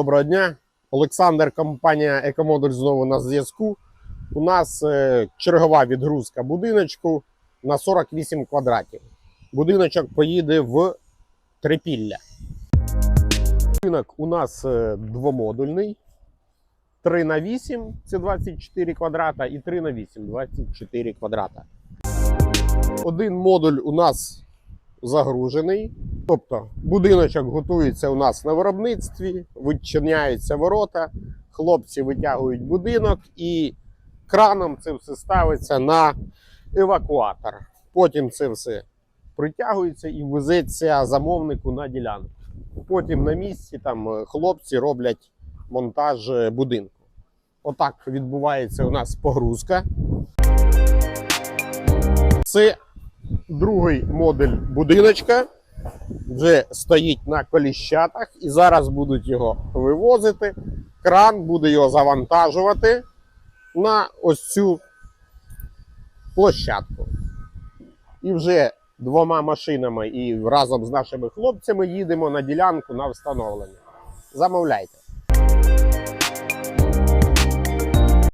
Доброго дня. Олександр, компанія Екомодуль знову на зв'язку. У нас е, чергова відгрузка будиночку на 48 квадратів. Будиночок поїде в Трипілля. Будинок у нас е, двомодульний. 3 на 8 це 24 квадрата, і 3 на 8 24 квадрата. Один модуль у нас загружений. Тобто будиночок готується у нас на виробництві, відчиняються ворота, хлопці витягують будинок і краном це все ставиться на евакуатор. Потім це все притягується і везеться замовнику на ділянку. Потім на місці там е, хлопці роблять монтаж е, будинку. Отак відбувається у нас погрузка. Це другий модуль будиночка вже стоїть на коліщатах і зараз будуть його вивозити. Кран буде його завантажувати на ось цю площадку. І вже двома машинами і разом з нашими хлопцями їдемо на ділянку на встановлення. Замовляйте.